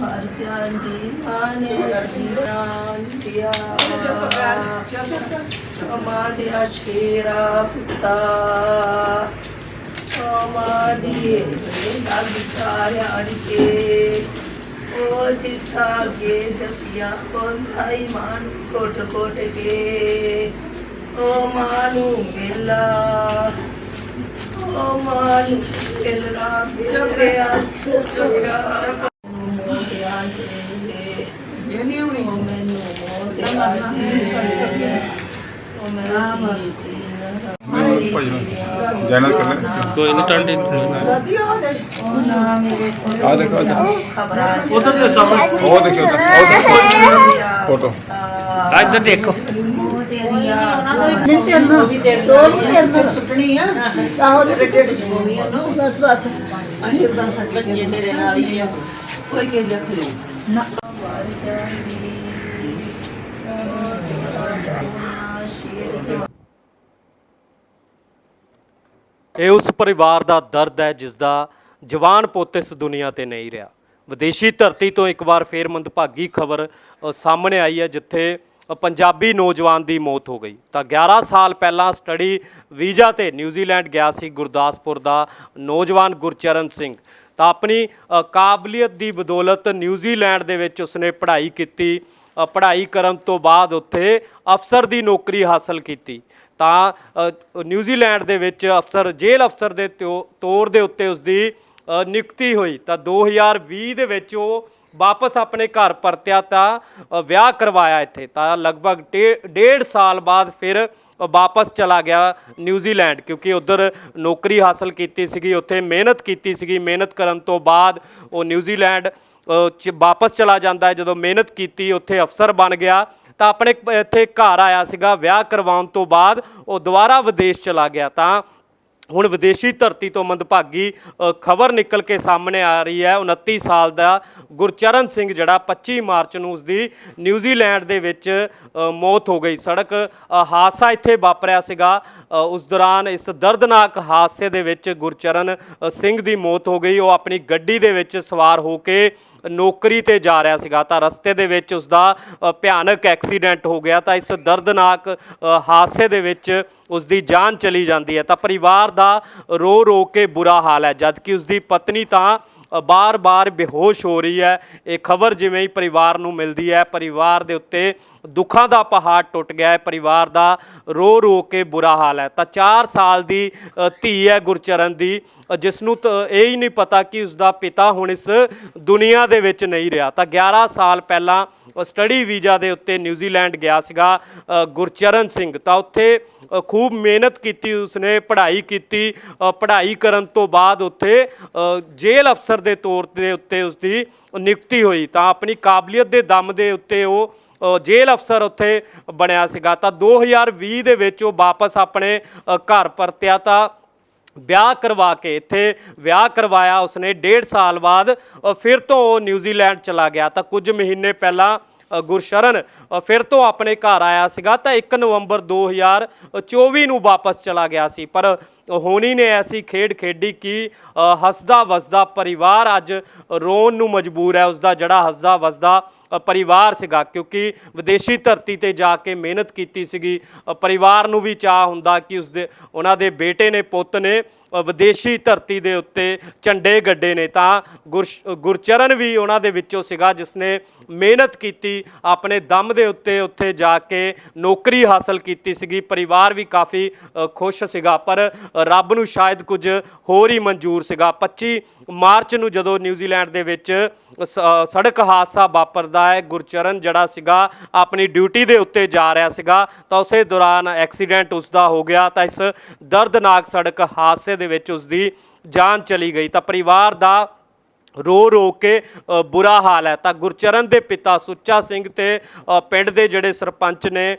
ਹਰ ਜਾਂਦੀ ਮਾਨੇ ਜਾਂਦਿਆ ਅਮਾਦਿਆ ਸ਼ੇਰਾ ਪੁੱਤਾ ਅਮਾਦੀਏ ਲੱਗ ਚਾਰਿਆ ਅੜਕੇ ਉਹ ਜਿੱਥਾ ਕੇ ਜਪਿਆ ਕੋਂਥਾਈ ਮਾਨ ਕੋਟ ਕੋਟ ਕੇ ਓ ਮਾਨੂ ਮੇਲਾ ਓ ਮਾਨੂ ਮੇਲਾ ਮੇਰੇ ਆਸ ਚੁੱਕਾ ਇਹ ਨਹੀਂ ਹੋਣੀ ਮੈਨੂੰ ਮੋਟਿਆ ਜੇ ਓ ਮੈਨੂੰ ਜੀ ਜਾਣਾ ਕਰਨਾ ਕੋਈ ਨਹੀਂ ਟੰਡੀ ਵਧੀਆ ਹੋ ਜਾਏ ਓ ਨਾ ਮੇਰੇ ਕੋਲ ਆ ਦੇਖੋ। ਖਬਰਾਂ ਉਧਰ ਦੇ ਸਾਹਮਣੇ ਉਹ ਦੇਖੋ ਉਹ ਦੇਖੋ। ਫੋਟੋ ਆ ਇੱਧਰ ਦੇਖੋ। ਨਹੀਂ ਤੇਰਨਾ ਦੋ ਨਹੀਂ ਤੇਰਨਾ ਸੁੱਟਣੀ ਆ ਆਹੋ ਟੱਡ ਚ ਹੋਣੀ ਆ ਨੂੰ ਬਸ ਬਸ ਅਸੀਂ ਸੱਚ ਬੱਚੇ ਤੇਰੇ ਨਾਲ ਹੀ ਆ ਕੋਈ ਕੇ ਦੇਖ ਲੈ ਨਾ। ਇਹ ਉਸ ਪਰਿਵਾਰ ਦਾ ਦਰਦ ਹੈ ਜਿਸ ਦਾ ਜਵਾਨ ਪੁੱਤ ਇਸ ਦੁਨੀਆ ਤੇ ਨਹੀਂ ਰਿਹਾ। ਵਿਦੇਸ਼ੀ ਧਰਤੀ ਤੋਂ ਇੱਕ ਵਾਰ ਫੇਰ ਮੰਦਭਾਗੀ ਖਬਰ ਸਾਹਮਣੇ ਆਈ ਹੈ ਜਿੱਥੇ ਪੰਜਾਬੀ ਨੌਜਵਾਨ ਦੀ ਮੌਤ ਹੋ ਗਈ। ਤਾਂ 11 ਸਾਲ ਪਹਿਲਾਂ ਸਟੱਡੀ ਵੀਜ਼ਾ ਤੇ ਨਿਊਜ਼ੀਲੈਂਡ ਗਿਆ ਸੀ ਗੁਰਦਾਸਪੁਰ ਦਾ ਨੌਜਵਾਨ ਗੁਰਚਰਨ ਸਿੰਘ। ਤਾਂ ਆਪਣੀ ਕਾਬਲੀਅਤ ਦੀ ਬਦੌਲਤ ਨਿਊਜ਼ੀਲੈਂਡ ਦੇ ਵਿੱਚ ਉਸਨੇ ਪੜ੍ਹਾਈ ਕੀਤੀ। ਪੜ੍ਹਾਈ ਕਰਨ ਤੋਂ ਬਾਅਦ ਉੱਥੇ ਅਫਸਰ ਦੀ ਨੌਕਰੀ ਹਾਸਲ ਕੀਤੀ। ਤਾਂ ਨਿਊਜ਼ੀਲੈਂਡ ਦੇ ਵਿੱਚ ਅਫਸਰ, ਜੇਲ੍ਹ ਅਫਸਰ ਦੇ ਤਿਓ- ਤੌਰ ਦੇ ਉੱਤੇ ਉਸ ਦੀ ਨਿਯੁਕਤੀ ਹੋਈ। ਤਾਂ 2020 ਦੇ ਵਿੱਚ ਉਹ ਵਾਪਸ ਆਪਣੇ ਘਰ ਪਰਤਿਆ ਤਾਂ ਵਿਆਹ ਕਰਵਾਇਆ ਇੱਥੇ। ਤਾਂ ਲਗਭਗ ਡੇ- ਡੇਢ ਸਾਲ ਬਾਅਦ ਫਿਰ ਵਾਪਸ ਚਲਾ ਗਿਆ ਨਿਊਜ਼ੀਲੈਂਡ, ਕਿਉਂਕਿ ਉਧਰ ਨੌਕਰੀ ਹਾਸਲ ਕੀਤੀ ਸੀਗੀ, ਉੱਥੇ ਮਿਹਨਤ ਕੀਤੀ ਸੀਗੀ। ਮਿਹਨਤ ਕਰਨ ਤੋਂ ਬਾਅਦ ਉਹ ਨਿਊਜ਼ੀਲੈਂਡ ਚ ਵਾਪਸ ਚਲਾ ਜਾਂਦਾ ਹੈ। ਜਦੋਂ ਮਿਹਨਤ ਕੀਤੀ, ਉੱਥੇ ਅਫਸਰ ਬਣ ਗਿਆ। ਤਾਂ ਆਪਣੇ ਇੱਥੇ ਘਰ ਆਇਆ ਸੀਗਾ। ਵਿਆਹ ਕਰਵਾਉਣ ਤੋਂ ਬਾਅਦ ਉਹ ਦੁਬਾਰਾ ਵਿਦੇਸ਼ ਚਲਾ ਗਿਆ। ਤਾਂ ਹੁਣ ਵਿਦੇਸ਼ੀ ਧਰਤੀ ਤੋਂ ਮੰਦਭਾਗੀ ਖਬਰ ਨਿਕਲ ਕੇ ਸਾਹਮਣੇ ਆ ਰਹੀ ਹੈ। 29 ਸਾਲ ਦਾ ਗੁਰਚਰਨ ਸਿੰਘ ਜਿਹੜਾ 25 ਮਾਰਚ ਨੂੰ ਉਸਦੀ ਨਿਊਜ਼ੀਲੈਂਡ ਦੇ ਵਿੱਚ ਮੌਤ ਹੋ ਗਈ। ਸੜਕ ਹਾਦਸਾ ਇੱਥੇ ਵਾਪਰਿਆ ਸੀਗਾ। ਉਸ ਦੌਰਾਨ ਇਸ ਦਰਦਨਾਕ ਹਾਦਸੇ ਦੇ ਵਿੱਚ ਗੁਰਚਰਨ ਸਿੰਘ ਦੀ ਮੌਤ ਹੋ ਗਈ। ਉਹ ਆਪਣੀ ਗੱਡੀ ਦੇ ਵਿੱਚ ਸਵਾਰ ਹੋ ਕੇ ਨੌਕਰੀ ਤੇ ਜਾ ਰਿਹਾ ਸੀਗਾ ਤਾਂ ਰਸਤੇ ਦੇ ਵਿੱਚ ਉਸ ਦਾ ਭਿਆਨਕ ਐਕਸੀਡੈਂਟ ਹੋ ਗਿਆ ਤਾਂ ਇਸ ਦਰਦਨਾਕ ਹਾਦਸੇ ਦੇ ਵਿੱਚ ਉਸ ਦੀ ਜਾਨ ਚਲੀ ਜਾਂਦੀ ਹੈ। ਤਾਂ ਪਰਿਵਾਰ ਦਾ ਰੋ ਰੋ ਕੇ ਬੁਰਾ ਹਾਲ ਹੈ ਜਦਕਿ ਉਸ ਦੀ ਪਤਨੀ ਤਾਂ ਬਾਰ-ਬਾਰ ਬੇਹੋਸ਼ ਹੋ ਰਹੀ ਹੈ। ਇਹ ਖਬਰ ਜਿਵੇਂ ਹੀ ਪਰਿਵਾਰ ਨੂੰ ਮਿਲਦੀ ਹੈ, ਪਰਿਵਾਰ ਦੇ ਉੱਤੇ ਦੁੱਖਾਂ ਦਾ ਪਹਾੜ ਟੁੱਟ ਗਿਆ ਹੈ, ਪਰਿਵਾਰ ਦਾ ਰੋ ਰੋ ਕੇ ਬੁਰਾ ਹਾਲ ਹੈ। ਤਾਂ 4 ਸਾਲ ਦੀ ਧੀ ਹੈ ਗੁਰਚਰਨ ਦੀ ਜਿਸ ਨੂੰ ਤਾਂ ਇਹ ਹੀ ਨਹੀਂ ਪਤਾ ਕਿ ਉਸ ਦਾ ਪਿਤਾ ਹੁਣ ਇਸ ਦੁਨੀਆ ਦੇ ਵਿੱਚ ਨਹੀਂ ਰਿਹਾ। ਤਾਂ 11 ਸਾਲ ਪਹਿਲਾਂ ਸਟੱਡੀ ਵੀਜ਼ਾ ਦੇ ਉੱਤੇ ਨਿਊਜ਼ੀਲੈਂਡ ਗਿਆ ਸੀਗਾ ਗੁਰਚਰਨ ਸਿੰਘ। ਤਾਂ ਉੱਥੇ ਖੂਬ ਮਿਹਨਤ ਕੀਤੀ, ਉਸਨੇ ਪੜ੍ਹਾਈ ਕੀਤੀ। ਪੜ੍ਹਾਈ ਕਰਨ ਤੋਂ ਬਾਅਦ ਉੱਥੇ ਜੇਲ੍ਹ ਅਫਸਰ ਦੇ ਤੌਰ ਦੇ ਉੱਤੇ ਉਸਦੀ ਨਿਯੁਕਤੀ ਹੋਈ। ਤਾਂ ਆਪਣੀ ਕਾਬਲੀਅਤ ਦੇ ਦਮ ਦੇ ਉੱਤੇ ਉਹ ਜੇਲ੍ਹ ਅਫਸਰ ਉੱਥੇ ਬਣਿਆ ਸੀਗਾ। ਤਾਂ 2020 ਦੇ ਵਿੱਚ ਉਹ ਵਾਪਸ ਆਪਣੇ ਘਰ ਪਰਤਿਆ ਤਾਂ ਵਿਆਹ ਕਰਵਾ ਕੇ ਇੱਥੇ ਵਿਆਹ ਕਰਵਾਇਆ। ਉਸਨੇ ਡੇਢ ਸਾਲ ਬਾਅਦ ਫਿਰ ਤੋਂ ਉਹ ਨਿਊਜ਼ੀਲੈਂਡ ਚਲਾ ਗਿਆ। ਤਾਂ ਕੁਝ ਮਹੀਨੇ ਪਹਿਲਾਂ ਗੁਰਸ਼ਰਨ ਫਿਰ ਤੋਂ ਆਪਣੇ ਘਰ ਆਇਆ ਸੀਗਾ ਤਾਂ 1 ਨਵੰਬਰ 2024 ਨੂੰ ਵਾਪਸ ਚਲਾ ਗਿਆ ਸੀ। ਪਰ ਹੋਣੀ ਨੇ ਐਸੀ ਖੇਡ ਖੇਡੀ ਕਿ ਹੱਸਦਾ ਵਸਦਾ ਪਰਿਵਾਰ ਅੱਜ ਰੋਣ ਨੂੰ ਮਜਬੂਰ ਹੈ। ਉਸਦਾ ਜਿਹੜਾ ਹੱਸਦਾ ਵਸਦਾ ਪਰਿਵਾਰ ਸੀਗਾ, ਕਿਉਂਕਿ ਵਿਦੇਸ਼ੀ ਧਰਤੀ ਤੇ ਜਾ ਕੇ ਮਿਹਨਤ ਕੀਤੀ ਸੀਗੀ। ਪਰਿਵਾਰ ਨੂੰ ਵੀ ਚਾਹ ਹੁੰਦਾ ਕਿ ਉਸਦੇ, ਉਹਨਾਂ ਦੇ ਬੇਟੇ ਨੇ, ਪੁੱਤ ਨੇ ਵਿਦੇਸ਼ੀ ਧਰਤੀ ਦੇ ਉੱਤੇ ਝੰਡੇ ਗੱਡੇ ਨੇ। ਤਾਂ ਗੁਰਸ਼- ਗੁਰਚਰਨ ਵੀ ਉਹਨਾਂ ਦੇ ਵਿੱਚੋਂ ਸੀਗਾ ਜਿਸ ਨੇ ਮਿਹਨਤ ਕੀਤੀ, ਆਪਣੇ ਦਮ ਦੇ ਉੱਤੇ ਉੱਥੇ ਜਾ ਕੇ ਨੌਕਰੀ ਹਾਸਲ ਕੀਤੀ ਸੀਗੀ। ਪਰਿਵਾਰ ਵੀ ਕਾਫੀ ਖੁਸ਼ ਸੀਗਾ, ਪਰ ਰੱਬ ਨੂੰ ਸ਼ਾਇਦ ਕੁਝ ਹੋਰ ਹੀ ਮਨਜ਼ੂਰ ਸੀਗਾ। 25 ਮਾਰਚ ਨੂੰ ਜਦੋਂ ਨਿਊਜ਼ੀਲੈਂਡ ਦੇ ਵਿੱਚ ਸੜਕ ਹਾਦਸਾ ਵਾਪਰਦਾ ਹੈ, ਗੁਰਚਰਨ ਜਿਹੜਾ ਸੀਗਾ, ਆਪਣੀ ਡਿਊਟੀ ਦੇ ਉੱਤੇ ਜਾ ਰਿਹਾ ਸੀਗਾ, ਤਾਂ ਉਸੇ ਦੌਰਾਨ ਐਕਸੀਡੈਂਟ ਉਸਦਾ ਹੋ ਗਿਆ, ਤਾਂ ਇਸ ਦਰਦਨਾਕ ਸੜਕ ਹਾਦਸੇ ਦੇ ਵਿੱਚ ਉਸਦੀ ਜਾਨ ਚਲੀ ਗਈ। ਤਾਂ ਪਰਿਵਾਰ ਦਾ ਰੋ ਰੋ ਕੇ ਬੁਰਾ ਹਾਲ ਹੈ। ਤਾਂ ਗੁਰਚਰਨ ਦੇ ਪਿਤਾ ਸੁੱਚਾ ਸਿੰਘ ਤੇ ਪਿੰਡ ਦੇ ਜਿਹੜੇ ਸਰਪੰਚ ਨੇ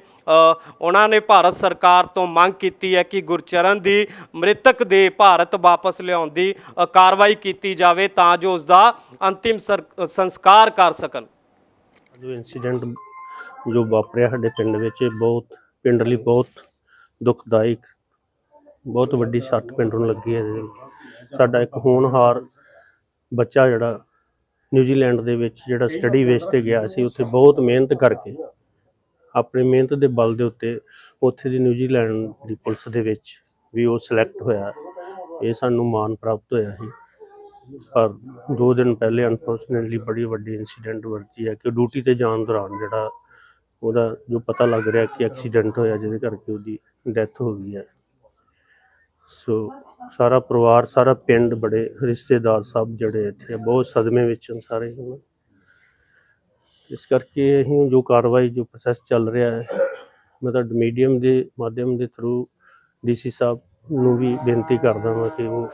ਉਹਨਾਂ ਨੇ ਭਾਰਤ ਸਰਕਾਰ ਤੋਂ ਮੰਗ ਕੀਤੀ ਹੈ ਕਿ ਗੁਰਚਰਨ ਦੀ ਮ੍ਰਿਤਕ ਦੇ ਭਾਰਤ ਵਾਪਸ ਲਿਆਉਣ ਦੀ ਕਾਰਵਾਈ ਕੀਤੀ ਜਾਵੇ ਤਾਂ ਜੋ ਉਸ ਦਾ ਅੰਤਿਮ ਸਰ- ਸੰਸਕਾਰ ਕਰ ਸਕਣ। ਜੋ ਇਨਸੀਡੈਂਟ ਜੋ ਵਾਪਰਿਆ ਸਾਡੇ ਪਿੰਡ ਵਿੱਚ ਬਹੁਤ, ਪਿੰਡ ਲਈ ਬਹੁਤ ਦੁਖਦਾਇਕ, ਬਹੁਤ ਵੱਡੀ ਸੱਟ ਪਿੰਡ ਨੂੰ ਲੱਗੀ ਹੈ ਸਾਡਾ ਇੱਕ ਹੋਣਹਾਰ ਬੱਚਾ ਜਿਹੜਾ ਨਿਊਜ਼ੀਲੈਂਡ ਦੇ ਵਿੱਚ ਜਿਹੜਾ ਸਟੱਡੀ ਬੇਸ ਤੇ ਗਿਆ ਸੀ ਉੱਥੇ ਬਹੁਤ ਮਿਹਨਤ ਕਰਕੇ ਆਪਣੀ ਮਿਹਨਤ ਦੇ ਬਲ ਦੇ ਉੱਤੇ ਉੱਥੇ ਦੀ ਨਿਊਜ਼ੀਲੈਂਡ ਦੀ ਪੁਲਿਸ ਦੇ ਵਿੱਚ ਵੀ ਉਹ ਸਿਲੈਕਟ ਹੋਇਆ। ਇਹ ਸਾਨੂੰ ਮਾਣ ਪ੍ਰਾਪਤ ਹੋਇਆ ਸੀ। ਪਰ ਦੋ ਦਿਨ ਪਹਿਲੇ ਅਨਫੋਰਚੂਨੇਟਲੀ ਬੜੀ ਵੱਡੀ ਇਨਸੀਡੈਂਟ ਵਰਤੀ ਹੈ ਕਿ ਡਿਊਟੀ ਤੇ ਜਾਣ ਦੌਰਾਨ ਜਿਹੜਾ ਉਹਦਾ ਜੋ ਪਤਾ ਲੱਗ ਰਿਹਾ ਕਿ ਐਕਸੀਡੈਂਟ ਹੋਇਆ ਜਿਹਦੇ ਕਰਕੇ ਉਹਦੀ ਡੈਥ ਹੋ ਗਈ ਹੈ। ਸੋ ਸਾਰਾ ਪਰਿਵਾਰ, ਸਾਰਾ ਪਿੰਡ ਬੜੇ ਰਿਸ਼ਤੇਦਾਰ ਸਭ ਜਿਹੜੇ ਇੱਥੇ ਬਹੁਤ ਸਦਮੇ ਵਿੱਚ ਹਨ ਸਾਰੇ ਹੁਣ ਇਸ ਕਰਕੇ ਅਸੀਂ ਜੋ ਕਾਰਵਾਈ, ਜੋ ਪ੍ਰੋਸੈਸ ਚੱਲ ਰਿਹਾ ਹੈ, ਮੈਂ ਤੁਹਾਡੇ ਮੀਡੀਅਮ ਦੇ ਮਾਧਿਅਮ ਦੇ ਥਰੂ ਡੀਸੀ ਸਾਹਿਬ ਨੂੰ ਵੀ ਬੇਨਤੀ ਕਰਦਾ ਹਾਂ ਕਿ ਉਹ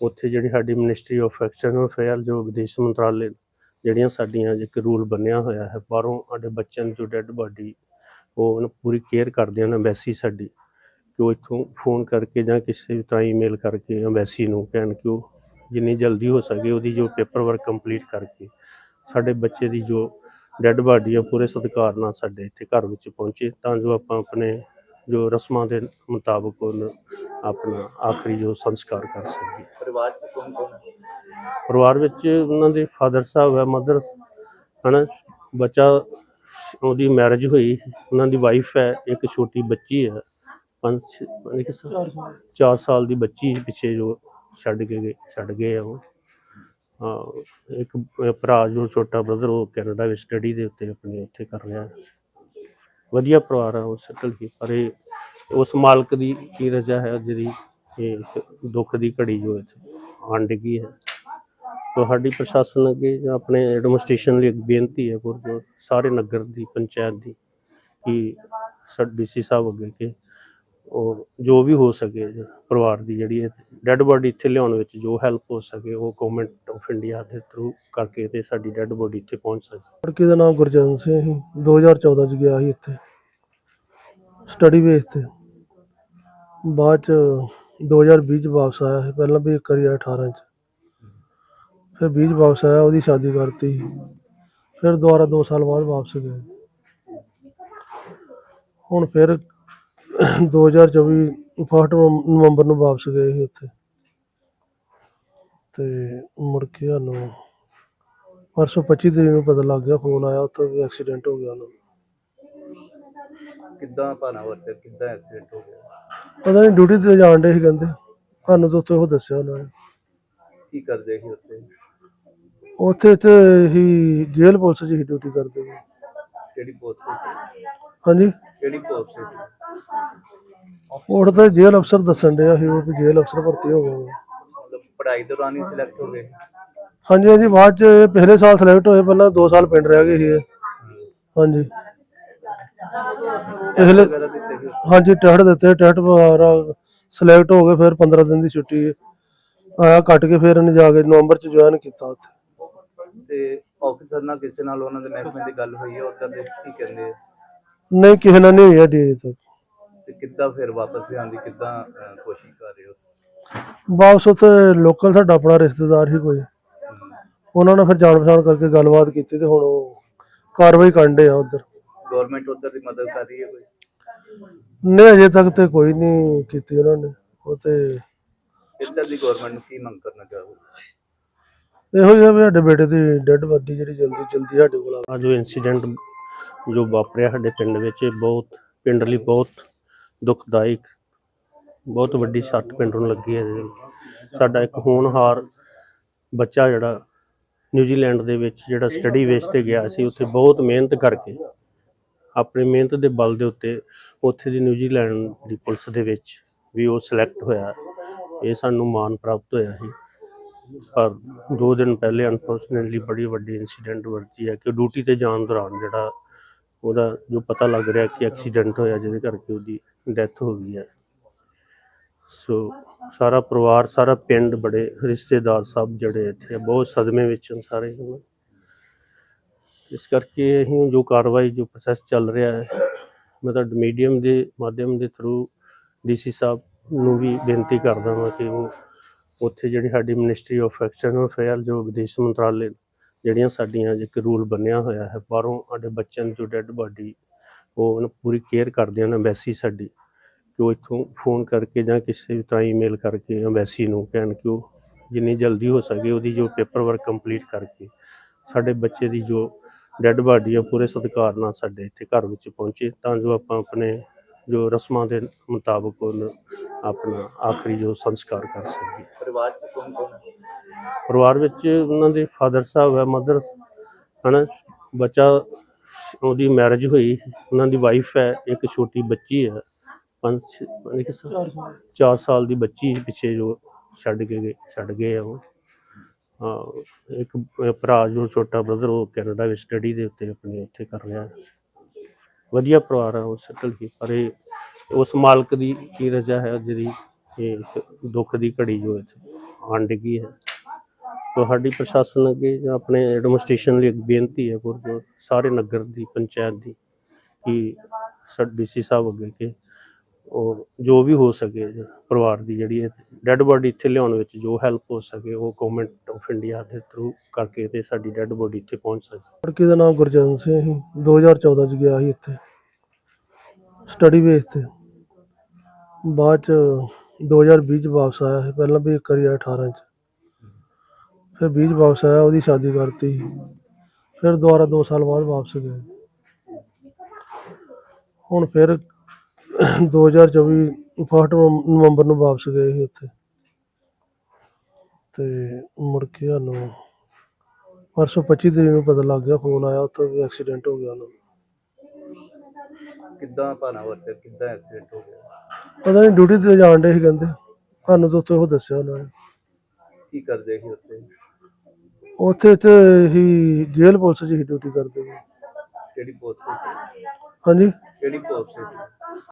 ਉੱਥੇ ਜਿਹੜੀ ਸਾਡੀ ਮਿਨਿਸਟਰੀ ਆਫ ਐਕਸਟਰਨਲ ਅਫੇਅਰ ਜੋ ਵਿਦੇਸ਼ ਮੰਤਰਾਲੇ ਜਿਹੜੀਆਂ ਸਾਡੀਆਂ ਇੱਕ ਰੂਲ ਬਣਿਆ ਹੋਇਆ ਹੈ, ਬਾਹਰੋਂ ਸਾਡੇ ਬੱਚਿਆਂ ਦੀ ਜੋ ਡੈੱਡ ਬਾਡੀ ਉਹ ਉਹਨੂੰ ਪੂਰੀ ਕੇਅਰ ਕਰਦੇ ਹਨ ਐਮਬੈਸੀ ਸਾਡੀ। ਕਿ ਉਹ ਇੱਥੋਂ ਫੋਨ ਕਰਕੇ ਜਾਂ ਕਿਸੇ ਵੀ ਤਰ੍ਹਾਂ ਈਮੇਲ ਕਰਕੇ ਐਮਬੈਸੀ ਨੂੰ ਕਹਿਣ ਕਿ ਉਹ ਜਿੰਨੀ ਜਲਦੀ ਹੋ ਸਕੇ ਉਹਦੀ ਜੋ ਪੇਪਰ ਵਰਕ ਕੰਪਲੀਟ ਕਰਕੇ ਸਾਡੇ ਬੱਚੇ ਦੀ ਜੋ ਡੈੱਡ ਬਾਡੀ ਆ ਪੂਰੇ ਸਤਿਕਾਰ ਨਾਲ ਸਾਡੇ ਇੱਥੇ ਘਰ ਵਿੱਚ ਪਹੁੰਚੇ ਤਾਂ ਜੋ ਆਪਾਂ ਆਪਣੇ ਜੋ ਰਸਮਾਂ ਦੇ ਮੁਤਾਬਕ ਉਹਨੂੰ ਆਪਣਾ ਆਖਰੀ ਜੋ ਸੰਸਕਾਰ ਕਰ ਸਕੀਏ। ਪਰਿਵਾਰ ਚ ਕੌਣ ਕੌਣ ਹੈ? ਪਰਿਵਾਰ ਵਿੱਚ ਉਹਨਾਂ ਦੇ ਫਾਦਰ ਸਾਹਿਬ ਹੈ ਮਦਰ ਹਨਾ? ਬੱਚਾ ਉਹਦੀ ਮੈਰਿਜ ਹੋਈ ਉਹਨਾਂ ਦੀ ਵਾਈਫ ਹੈ ਇੱਕ ਛੋਟੀ ਬੱਚੀ ਹੈ। ਪੰਜ ਛੇ- ਪੰਜ ਸਾਲ 4 ਸਾਲ ਦੀ ਬੱਚੀ ਪਿੱਛੇ ਜੋ ਛੱਡ ਕੇ ਗਏ, ਛੱਡ ਗਏ ਆ ਉਹ। ਹਾਂ, ਇੱਕ ਭਰਾ ਜੋ ਛੋਟਾ ਬ੍ਰਦਰ ਉਹ ਕੈਨੇਡਾ ਵਿੱਚ ਸਟੱਡੀ ਦੇ ਉੱਤੇ ਆਪਣੇ ਉੱਥੇ ਕਰ ਰਿਹਾ। ਵਧੀਆ ਪਰਿਵਾਰ ਆ, ਉਹ ਸੈਟਲ ਹੀ, ਪਰ ਇਹ ਉਸ ਮਾਲਕ ਦੀ ਕੀ ਰਜਾ ਹੈ, ਜਿਹੜੀ ਇਹ ਇੱਕ ਦੁੱਖ ਦੀ ਘੜੀ ਜੋ ਇੱਥੇ ਆਂਡ ਗਈ ਹੈ। ਤੁਹਾਡੀ ਪ੍ਰਸ਼ਾਸਨ ਅੱਗੇ ਜਾਂ ਆਪਣੇ ਐਡਮਿਨਿਸਟ੍ਰੇਸ਼ਨ ਲਈ ਇੱਕ ਬੇਨਤੀ ਹੈ, ਗੁਰਦੁਆਰਾ, ਸਾਰੇ ਨਗਰ ਦੀ, ਪੰਚਾਇਤ ਦੀ, ਕਿ ਸਰ ਡੀਸੀ ਸਾਹਿਬ ਅੱਗੇ ਕਿ ਉਹ ਜੋ ਵੀ ਹੋ ਸਕੇ ਪਰਿਵਾਰ ਦੀ ਜਿਹੜੀ ਡੈੱਡ ਬੋਡੀ ਇੱਥੇ ਲਿਆਉਣ ਵਿੱਚ ਜੋ ਹੈਲਪ ਹੋ ਸਕੇ ਉਹ ਗਵਰਨਮੈਂਟ ਆਫ ਇੰਡੀਆ ਦੇ ਥਰੂ ਕਰਕੇ ਤੇ ਸਾਡੀ ਡੈੱਡ ਬੋਡੀ ਇੱਥੇ ਪਹੁੰਚ ਸਕੇ। ਲੜਕੀ ਦਾ ਨਾਮ ਗੁਰਜਨ ਸਿੰਘ ਸੀ। 2014 ਚ ਗਿਆ ਸੀ ਇੱਥੇ। ਸਟੱਡੀ ਬੇਸ ਤੇ। ਬਾਅਦ ਚ 2020 ਚ ਵਾਪਸ ਆਇਆ ਸੀ। ਪਹਿਲਾਂ ਵੀ ਇੱਕ ਵਾਰੀ 18 ਚ। ਫਿਰ 20 ਚ ਵਾਪਸ ਆਇਆ, ਉਹਦੀ ਸ਼ਾਦੀ ਕਰਤੀ। ਫਿਰ ਦੁਬਾਰਾ 2 ਸਾਲ ਬਾਅਦ ਵਾਪਸ ਗਿਆ। ਹੁਣ ਫਿਰ 2024 ਫਸਟ ਨਵੰਬਰ ਨੂੰ ਵਾਪਸ ਗਏ ਸੀ ਉੱਥੇ। ਤੇ ਮੁੜ ਕੇ ਸਾਨੂੰ ਪਰਸੋਂ 25 ਤਰੀਕ ਨੂੰ ਪਤਾ ਲੱਗ ਗਿਆ ਫੋਨ ਆਇਆ ਉੱਥੇ ਵੀ ਐਕਸੀਡੈਂਟ ਹੋ ਗਿਆ ਉਹਨੂੰ। ਕਿੱਦਾਂ ਭਾਣਾ ਵਰਤਿਆ ਕਿੱਦਾਂ ਐਕਸੀਡੈਂਟ ਹੋ ਗਿਆ? ਪਤਾ ਨਹੀਂ ਡਿਊਟੀ ਤੇ ਜਾਣ ਡੇ ਸੀ ਕਹਿੰਦੇ। ਸਾਨੂੰ ਤਾਂ ਉੱਥੇ ਉਹ ਦੱਸਿਆ ਉਹਨਾਂ ਨੇ। ਕੀ ਕਰਦੇ ਸੀ ਉੱਥੇ? ਉੱਥੇ ਤੇ ਹੀ ਜੇਲ੍ਹ ਪੁਲਿਸ 'ਚ ਹੀ ਡਿਊਟੀ ਕਰਦੇ ਸੀ। ਕਿਹੜੀ ਪੋਸਟ ਤੇ ਸੀ? ਹਾਂਜੀ। ਕਿਹੜੀ ਪੋਸਟ ਤੇ ਸੀ? ਉਹ ਤਾਂ ਜੇਲ੍ਹ ਅਫਸਰ ਦੱਸਣ ਡਿਆ ਸੀ ਉਹ ਵੀ ਜੇਲ੍ਹ ਅਫਸਰ ਭਰਤੀ ਹੋ ਗਏ ਨੇ। ਮਤਲਬ ਪੜ੍ਹਾਈ ਦੌਰਾਨ ਹੀ ਸਿਲੈਕਟ ਹੋ ਗਏ ਹਾਂਜੀ ਹਾਂਜੀ ਬਾਅਦ 'ਚ ਇਹ ਪਿਛਲੇ ਸਾਲ ਸਿਲੈਕਟ ਹੋਏ ਪਹਿਲਾਂ 2 ਸਾਲ ਪਿੰਡ ਰਹਿ ਗਏ ਸੀ ਇਹ। ਹਾਂਜੀ ਪਿਛਲੇ ਵਗੈਰਾ ਦਿੱਤੇ ਸੀ ਹਾਂਜੀ ਟੈਸਟ ਦਿੱਤੇ ਟੈਸਟ ਵਗੈਰਾ ਸਿਲੈਕਟ ਹੋ ਗਏ ਫਿਰ 15 ਦਿਨ ਦੀ ਛੁੱਟੀ ਆਇਆ ਕੱਟ ਕੇ ਫਿਰ ਇਹਨੇ ਜਾ ਕੇ ਨਵੰਬਰ 'ਚ ਜੁਆਇਨ ਕੀਤਾ ਉੱਥੇ ਤੇ ਆਫੀਸਰ ਨਾਲ ਕਿਸੇ ਨਾਲ ਉਹਨਾਂ ਦੇ ਮਹਿਕਮੇ ਦੀ ਗੱਲ ਹੋਈ ਹੈ ਉਦੋਂ ਦੇ ਕੀ ਕਹਿੰਦੇ ਆ? ਨਹੀਂ ਕਿਸੇ ਨਾਲ ਨਹੀਂ ਹੋਈ ਅਜੇ ਤੱਕ ਤੇ ਕਿੱਦਾਂ ਫਿਰ ਵਾਪਸ ਆਉਣ ਦੀ ਕਿੱਦਾਂ ਅਹ, ਕੋਸ਼ਿਸ਼ ਕਰ ਰਹੇ ਹੋ? ਵਾਪਸ ਉੱਥੇ ਲੋਕਲ ਸਾਡਾ ਆਪਣਾ ਰਿਸ਼ਤੇਦਾਰ ਹੀ ਕੋਈ। ਉਹਨਾਂ ਨੇ ਫਿਰ ਜਾਣ ਪਛਾਣ ਕਰਕੇ ਗੱਲਬਾਤ ਕੀਤੀ ਤੇ ਹੁਣ ਉਹ ਕਾਰਵਾਈ ਕਰਨ ਦੇ ਆ ਉਧਰ। ਗਵਰਨਮੈਂਟ ਉਧਰ ਦੀ ਮਦਦ ਕਰ ਰਹੀ ਹੈ ਕੋਈ? ਨਹੀਂ ਅਜੇ ਤੱਕ ਤੇ ਕੋਈ ਨਹੀਂ ਕੀਤੀ ਉਹਨਾਂ ਨੇ। ਉਹ ਤੇ ਇੱਧਰ ਦੀ ਗਵਰਨਮੈਂਟ ਨੂੰ ਕੀ ਮੰਗ ਕਰਨਾ ਚਾਹੋਗੇ? ਇਹੋ ਹੀ ਆ ਵੀ ਸਾਡੇ ਬੇਟੇ ਦੀ ਡੈੱਡ ਬਾਡੀ ਜਿਹੜੀ ਜਲਦੀ ਜਲਦੀ ਸਾਡੇ ਕੋਲ ਆਵੇ ਆ। ਜੋ ਇਨਸੀਡੈਂਟ ਜੋ ਵਾਪਰਿਆ ਸਾਡੇ ਪਿੰਡ ਵਿੱਚ ਇਹ ਬਹੁਤ ਪਿੰਡ ਲਈ ਬਹੁਤ ਦੁਖਦਾਇਕ, ਬਹੁਤ ਵੱਡੀ ਸੱਟ ਪਿੰਡ ਨੂੰ ਲੱਗੀ ਹੈ ਸਾਡਾ ਇੱਕ ਹੋਣਹਾਰ ਬੱਚਾ ਜਿਹੜਾ ਨਿਊਜ਼ੀਲੈਂਡ ਦੇ ਵਿੱਚ ਜਿਹੜਾ ਸਟੱਡੀ ਬੇਸ ਤੇ ਗਿਆ ਸੀ, ਉੱਥੇ ਬਹੁਤ ਮਿਹਨਤ ਕਰਕੇ, ਆਪਣੀ ਮਿਹਨਤ ਦੇ ਬਲ ਦੇ ਉੱਤੇ ਉੱਥੇ ਦੀ ਨਿਊਜ਼ੀਲੈਂਡ ਦੀ ਪੁਲਿਸ ਦੇ ਵਿੱਚ ਵੀ ਉਹ ਸਿਲੈਕਟ ਹੋਇਆ। ਇਹ ਸਾਨੂੰ ਮਾਣ ਪ੍ਰਾਪਤ ਹੋਇਆ ਸੀ। ਪਰ ਦੋ ਦਿਨ ਪਹਿਲੇ ਅਨਫੋਰਚੂਨੇਟਲੀ ਬੜੀ ਵੱਡੀ ਇਨਸੀਡੈਂਟ ਵਰਤੀ ਹੈ ਕਿ ਡਿਊਟੀ ਤੇ ਜਾਣ ਦੌਰਾਨ ਜਿਹੜਾ ਉਹਦਾ ਜੋ ਪਤਾ ਲੱਗ ਰਿਹਾ ਕਿ ਐਕਸੀਡੈਂਟ ਹੋਇਆ, ਜਿਹਦੇ ਕਰਕੇ ਉਹਦੀ ਡੈਥ ਹੋ ਗਈ ਹੈ। ਸੋ ਸਾਰਾ ਪਰਿਵਾਰ, ਸਾਰਾ ਪਿੰਡ ਬੜੇ ਰਿਸ਼ਤੇਦਾਰ ਸਭ ਜਿਹੜੇ ਇੱਥੇ ਬਹੁਤ ਸਦਮੇ ਵਿੱਚ ਹਨ ਸਾਰੇ ਇਸ ਕਰਕੇ ਅਸੀਂ ਜੋ ਕਾਰਵਾਈ, ਜੋ ਪ੍ਰੋਸੈਸ ਚੱਲ ਰਿਹਾ ਹੈ, ਮੈਂ ਤੁਹਾਡੇ ਮੀਡੀਅਮ ਦੇ ਮਾਧਿਅਮ ਦੇ ਥਰੂ ਡੀਸੀ ਸਾਹਿਬ ਨੂੰ ਵੀ ਬੇਨਤੀ ਕਰਦਾ ਹਾਂ ਕਿ ਉਹ ਉੱਥੇ ਜਿਹੜੀ ਸਾਡੀ ਮਿਨਿਸਟਰੀ ਆਫ ਐਕਸਟਰਨਲ ਅਫੇਅਰ ਜੋ ਵਿਦੇਸ਼ ਮੰਤਰਾਲੇ ਜਿਹੜੀਆਂ ਸਾਡੀਆਂ ਇੱਕ ਰੂਲ ਬਣਿਆ ਹੋਇਆ ਹੈ, ਬਾਹਰੋਂ ਸਾਡੇ ਬੱਚਿਆਂ ਨੂੰ ਜੋ ਡੈੱਡ ਬਾਡੀ ਉਹ ਉਹਨੂੰ ਪੂਰੀ ਕੇਅਰ ਕਰਦੇ ਹਨ ਐਮਬੈਸੀ ਸਾਡੀ, ਕਿ ਉਹ ਇੱਥੋਂ ਫੋਨ ਕਰਕੇ ਜਾਂ ਕਿਸੇ ਵੀ ਤਰ੍ਹਾਂ ਈਮੇਲ ਕਰਕੇ ਐਮਬੈਸੀ ਨੂੰ ਕਹਿਣ ਕਿ ਉਹ ਜਿੰਨੀ ਜਲਦੀ ਹੋ ਸਕੇ ਉਹਦੀ ਜੋ ਪੇਪਰ ਵਰਕ ਕੰਪਲੀਟ ਕਰਕੇ ਸਾਡੇ ਬੱਚੇ ਦੀ ਜੋ ਡੈੱਡ ਬਾਡੀ ਆ ਪੂਰੇ ਸਤਿਕਾਰ ਨਾਲ ਸਾਡੇ ਇੱਥੇ ਘਰ ਵਿੱਚ ਪਹੁੰਚੇ, ਤਾਂ ਜੋ ਆਪਾਂ ਆਪਣੇ ਜੋ ਰਸਮਾਂ ਦੇ ਮੁਤਾਬਕ ਉਹਨੂੰ ਆਪਣਾ ਆਖਰੀ ਜੋ ਸੰਸਕਾਰ ਕਰ ਸਕੀਏ। ਪਰਿਵਾਰ ਚ ਕੌਣ ਕੌਣ ਹੈ? ਪਰਿਵਾਰ ਵਿੱਚ ਉਹਨਾਂ ਦੇ ਫਾਦਰ ਸਾਹਿਬ ਹੈ ਮਦਰ ਹਨਾ, ਬੱਚਾ ਉਹਦੀ ਮੈਰਿਜ ਹੋਈ, ਉਹਨਾਂ ਦੀ ਵਾਈਫ ਹੈ, ਇੱਕ ਛੋਟੀ ਬੱਚੀ ਹੈ, ਪੰਜ ਸਾਲ 4 ਸਾਲ ਦੀ ਬੱਚੀ ਪਿੱਛੇ ਜੋ ਛੱਡ ਕੇ ਗਏ, ਛੱਡ ਗਏ ਆ ਉਹ। ਇੱਕ ਭਰਾ ਜੋ ਛੋਟਾ ਬ੍ਰਦਰ ਉਹ ਕੈਨੇਡਾ ਵਿੱਚ ਸਟੱਡੀ ਦੇ ਉੱਤੇ ਆਪਣੇ ਉੱਥੇ ਕਰ ਰਿਹਾ। ਵਧੀਆ ਪਰਿਵਾਰ ਹੈ ਉਹ ਸੈਟਲ ਹੀ, ਪਰ ਇਹ ਉਸ ਮਾਲਕ ਦੀ ਕੀ ਰਜਾ ਹੈ, ਜਿਹੜੀ ਇਹ ਇੱਕ ਦੁੱਖ ਦੀ ਘੜੀ ਜੋ ਇੱਥੇ ਆਣ ਡਿੱਗੀ ਹੈ। ਤੁਹਾਡੀ ਪ੍ਰਸ਼ਾਸਨ ਅੱਗੇ ਜਾਂ ਆਪਣੇ ਐਡਮਿਨਿਸਟ੍ਰੇਸ਼ਨ ਲਈ ਇੱਕ ਬੇਨਤੀ ਹੈ ਗੁਰਦੁਆਰਾ ਸਾਰੇ ਨਗਰ ਦੀ, ਪੰਚਾਇਤ ਦੀ, ਕਿ ਸਰ ਡੀਸੀ ਸਾਹਿਬ ਅੱਗੇ ਕਿ ਉਹ ਜੋ ਵੀ ਹੋ ਸਕੇ ਪਰਿਵਾਰ ਦੀ ਜਿਹੜੀ ਡੈੱਡ ਬੋਡੀ ਇੱਥੇ ਲਿਆਉਣ ਵਿੱਚ ਜੋ ਹੈਲਪ ਹੋ ਸਕੇ ਉਹ ਗਵਰਨਮੈਂਟ ਆਫ ਇੰਡੀਆ ਦੇ ਥਰੂ ਕਰਕੇ ਤੇ ਸਾਡੀ ਡੈੱਡ ਬੋਡੀ ਇੱਥੇ ਪਹੁੰਚ ਸਕੇ। ਲੜਕੇ ਦਾ ਨਾਮ ਗੁਰਜਨ ਸਿੰਘ ਸੀ। 2014 ਚ ਗਿਆ ਸੀ ਇੱਥੇ। ਸਟੱਡੀ ਬੇਸ ਤੇ। ਬਾਅਦ ਚ 2020 ਚ ਵਾਪਸ ਆਇਆ ਸੀ। ਪਹਿਲਾਂ ਵੀ ਇੱਕ ਵਾਰੀ ਆਇਆ 18 ਚ। ਫਿਰ 20 ਚ ਵਾਪਸ ਆਇਆ ਉਹਦੀ ਸ਼ਾਦੀ ਕਰਤੀ। ਫਿਰ ਦੁਬਾਰਾ 2 ਸਾਲ ਬਾਅਦ ਵਾਪਸ ਗਿਆ ਹੁਣ ਫਿਰ 2024 ਫਸਟ ਨਵੰਬਰ ਨੂੰ ਵਾਪਸ ਗਏ ਸੀ ਉੱਥੇ। ਤੇ ਮੁੜ ਕੇ ਸਾਨੂੰ ਪਰਸੋਂ 25 ਤਰੀਕ ਨੂੰ ਪਤਾ ਲੱਗ ਗਿਆ ਫੋਨ ਆਇਆ ਉੱਥੇ ਵੀ ਐਕਸੀਡੈਂਟ ਹੋ ਗਿਆ ਉਹਨੂੰ। ਕਿੱਦਾਂ ਭਾਣਾ ਵਰਤਿਆ ਕਿੱਦਾਂ ਐਕਸੀਡੈਂਟ ਹੋ ਗਿਆ? ਪਤਾ ਨਹੀਂ ਡਿਊਟੀ ਤੇ ਜਾਣ ਡੇ ਸੀ ਕਹਿੰਦੇ। ਸਾਨੂੰ ਤਾਂ ਉੱਥੇ ਉਹ ਦੱਸਿਆ ਉਹਨਾਂ ਨੇ। ਕੀ ਕਰਦੇ ਸੀ ਉੱਥੇ? ਉੱਥੇ ਤੇ ਹੀ ਜੇਲ੍ਹ ਪੁਲਿਸ 'ਚ ਹੀ ਡਿਊਟੀ ਕਰਦੇ ਸੀ। ਕਿਹੜੀ ਪੋਸਟ ਤੇ ਸੀ? ਹਾਂਜੀ। ਕਿਹੜੀ ਪੋਸਟ ਤੇ ਸੀ?